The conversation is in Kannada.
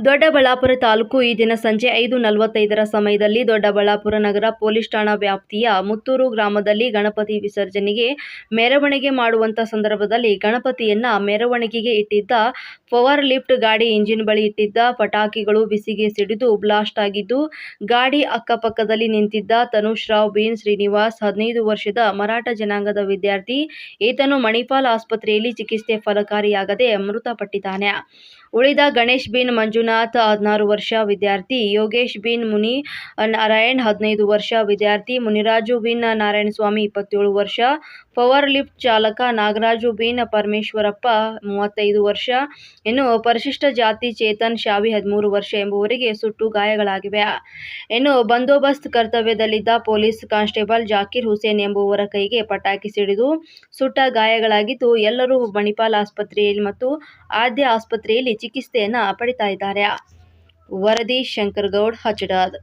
ದೊಡ್ಡಬಳ್ಳಾಪುರ ತಾಲೂಕು ಈ ದಿನ ಸಂಜೆ ಐದು ನಲವತ್ತೈದರ ಸಮಯದಲ್ಲಿ ದೊಡ್ಡಬಳ್ಳಾಪುರ ನಗರ ಪೊಲೀಸ್ ಠಾಣಾ ವ್ಯಾಪ್ತಿಯ ಮುತ್ತೂರು ಗ್ರಾಮದಲ್ಲಿ ಗಣಪತಿ ವಿಸರ್ಜನೆಗೆ ಮೆರವಣಿಗೆ ಮಾಡುವಂಥ ಸಂದರ್ಭದಲ್ಲಿ ಗಣಪತಿಯನ್ನ ಮೆರವಣಿಗೆಗೆ ಇಟ್ಟಿದ್ದ ಪವರ್ ಲಿಫ್ಟ್ ಗಾಡಿ ಇಂಜಿನ್ ಬಳಿ ಇಟ್ಟಿದ್ದ ಪಟಾಕಿಗಳು ಬಿಸಿಗೆ ಸಿಡಿದು ಬ್ಲಾಸ್ಟ್ ಆಗಿದ್ದು, ಗಾಡಿ ಅಕ್ಕಪಕ್ಕದಲ್ಲಿ ನಿಂತಿದ್ದ ತನುಷ್ ರಾವ್ ಬೀನ್ ಶ್ರೀನಿವಾಸ್, ಹದಿನೈದು ವರ್ಷದ ಮರಾಠ ಜನಾಂಗದ ವಿದ್ಯಾರ್ಥಿ, ಈತನು ಮಣಿಪಾಲ್ ಆಸ್ಪತ್ರೆಯಲ್ಲಿ ಚಿಕಿತ್ಸೆ ಫಲಕಾರಿಯಾಗದೆ ಮೃತಪಟ್ಟಿದ್ದಾನೆ. ಉಳಿದ ಗಣೇಶ್ ಬಿನ್ ಮಂಜುನಾಥ್ ಹದಿನಾರು ವರ್ಷ ವಿದ್ಯಾರ್ಥಿ, ಯೋಗೇಶ್ ಬಿನ್ ಮುನಿ ನಾರಾಯಣ್ ಹದಿನೈದು ವರ್ಷ ವಿದ್ಯಾರ್ಥಿ, ಮುನಿರಾಜು ಬಿನ್ ನಾರಾಯಣಸ್ವಾಮಿ ಇಪ್ಪತ್ತೇಳು ವರ್ಷ, ಪವರ್ ಲಿಫ್ಟ್ ಚಾಲಕ ನಾಗರಾಜು ಬಿನ್ ಪರಮೇಶ್ವರಪ್ಪ ಮೂವತ್ತೈದು ವರ್ಷ. ಇನ್ನು ಪರಿಶಿಷ್ಟ ಜಾತಿ ಚೇತನ್ ಶಾವಿ ಹದಿಮೂರು ವರ್ಷ ಎಂಬುವರಿಗೆ ಸುಟ್ಟು ಗಾಯಗಳಾಗಿವೆ. ಇನ್ನು ಬಂದೋಬಸ್ತ್ ಕರ್ತವ್ಯದಲ್ಲಿದ್ದ ಪೊಲೀಸ್ ಕಾನ್ಸ್ಟೇಬಲ್ ಜಾಕೀರ್ ಹುಸೇನ್ ಎಂಬುವರ ಕೈಗೆ ಪಟಾಕಿ ಸಿಡಿದು ಸುಟ್ಟ ಗಾಯಗಳಾಗಿದ್ದು, ಎಲ್ಲರೂ ಮಣಿಪಾಲ್ ಆಸ್ಪತ್ರೆಯಲ್ಲಿ ಮತ್ತು ಆದ್ಯ ಆಸ್ಪತ್ರೆಯಲ್ಲಿ ಚಿಕಿತ್ಸೆಯನ್ನ ಪಡಿತಾ ಇದ್ದಾರೆ ವರದಿ ಶಂಕರ್ ಗೌಡ್ ಹಚಡಾದ್!